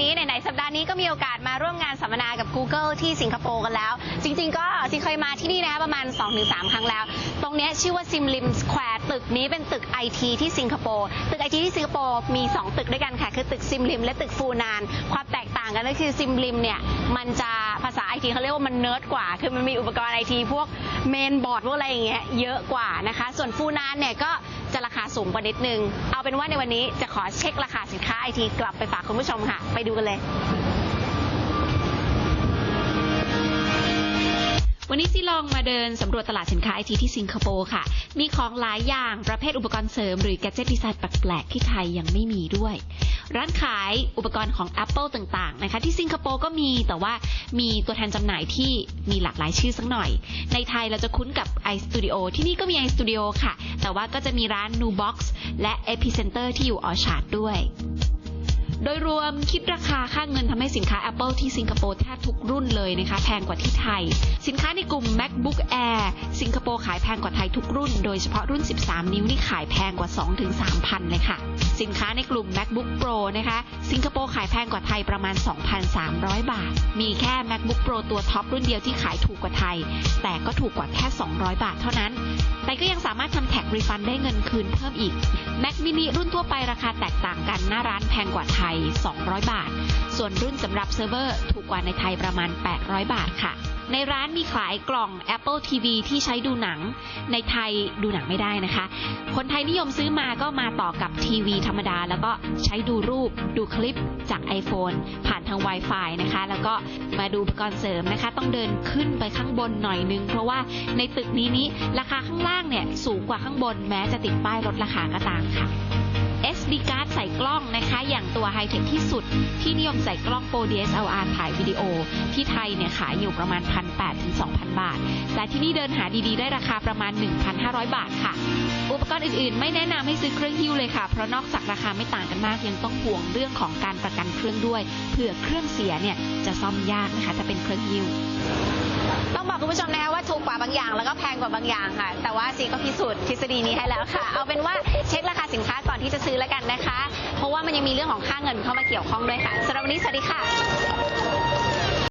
นี้ก็มีโอกาสมาร่วมงานสัมมนากับ Google ที่สิงคโปร์กันแล้ว จริง ๆ ก็ซีเคยมาที่นี่นะประมาณ 2-3 ครั้งแล้ว ตรงนี้ชื่อว่าซิมลิมสแควร์ตึกนี้เป็นตึกไอทีที่สิงคโปร์ตึกไอทีที่สิงคโปร์มี 2 ตึกด้วยกันค่ะ คือตึกซิมลิมและตึกฟูนาน ความแตกต่างกันก็คือซิมลิมเนี่ยมันจะภาษาไอทีเขาเรียกว่ามันเนิร์ดกว่า คือมันมีอุปกรณ์ไอทีพวกเมนบอร์ดพวกอะไรอย่างเงี้ยเยอะกว่านะคะ ส่วนฟูนานเนี่ยก็ สูงกว่านิดนึง เอาเป็นว่าในวันนี้จะขอเช็คราคาสินค้าไอทีกลับไปฝากคุณผู้ชมค่ะ ไปดูกันเลย วันนี้ซีลองมาเดินสำรวจตลาดสินค้าไอทีที่สิงคโปร์ค่ะ มีของหลายอย่างประเภทอุปกรณ์เสริมหรือแกดเจิตดีไซน์แปลกๆที่ไทยยังไม่มีด้วย ร้านขายอุปกรณ์ของ Apple ต่างๆนะคะที่สิงคโปร์ก็มีแต่ว่ามีตัวแทนจำหน่ายที่มีหลากหลายชื่อสักหน่อย ในไทยเราจะคุ้นกับ iStudio ที่นี่ก็มี iStudio ค่ะ แต่ว่าก็จะมีร้าน Nubox และ Epicenter ที่อยู่ออชาร์ดด้วย โดยรวมคิดราคาค่าเงินทำให้สินค้า Apple ที่สิงคโปร์แทบทุกรุ่นเลยนะคะแพงกว่าที่ไทย สินค้าในกลุ่ม MacBook Air สิงคโปร์ขายแพงกว่าไทยทุกรุ่น โดยเฉพาะรุ่น 13 นิ้วนี่ขายแพงกว่า 2-3 พันเลยค่ะ สินค้าในกลุ่ม MacBook Pro นะคะสิงคโปร์ขายแพงกว่าไทยประมาณ 2,300 บาท มีแค่ MacBook Pro ตัวท็อปรุ่นเดียวที่ขายถูกกว่าไทย แต่ก็ถูกกว่าแค่ 200 บาทเท่านั้น แต่ก็ยังสามารถทำแท็กรีฟันได้เงินคืนเพิ่มอีก Mac mini รุ่นทั่วไปราคาแตกต่างกันหน้าร้านแพงกว่าไทย 200 บาท ส่วนรุ่นสำหรับเซิร์ฟเวอร์ถูกกว่าในไทยประมาณ 800 บาทค่ะในร้านมีขายกล่อง Apple TV ที่ใช้ดูหนัง ในไทยดูหนังไม่ได้นะคะ คนไทยนิยมซื้อมาก็มาต่อกับทีวีธรรมดา แล้วก็ใช้ดูรูปดูคลิปจาก iPhone ผ่านทาง Wi-Fi นะคะ แล้วก็มาดูอุปกรณ์เสริมนะคะ ต้องเดินขึ้นไปข้างบนหน่อยนึง เพราะว่าในตึกนี้นี้ราคาข้างล่างเนี่ยสูงกว่าข้างบนแม้จะติดป้ายลดราคาก็ตามค่ะ SD card ใส่กล้อง งตัวไฮเทคที่สุด ที่นิยมใส่กล้อง Pro DSLR ถ่ายวิดีโอ ที่ไทยเนี่ยขายอยู่ประมาณ 1,800ถึง2,000 บาท แต่ที่นี่เดินหาดีๆ ได้ราคาประมาณ 1,500 บาทค่ะ อุปกรณ์อื่นๆ ไม่แนะนำให้ซื้อเครื่องฮิ้วเลยค่ะ เพราะนอกจากราคาไม่ต่างกันมาก ยังต้องห่วงเรื่องของการประกันเครื่องด้วยเผื่อเครื่องเสียเนี่ยจะซ่อมยากนะคะถ้าเป็นเครื่องฮิ้วต้องบอกคุณผู้ชมนะคะว่าถูกกว่าบางอย่าง แล้วก็แพงกว่าบางอย่างค่ะ แต่ว่าซีก็พิสูจน์ทฤษฎีนี้ให้แล้วค่ะ เอาเป็นว่าเช็คราคาสินค้าก่อนที่จะซื้อแล้วกันนะคะ มันยังมีเรื่องของค่าเงินเข้ามาเกี่ยวข้องด้วยค่ะสำหรับวันนี้สวัสดีค่ะ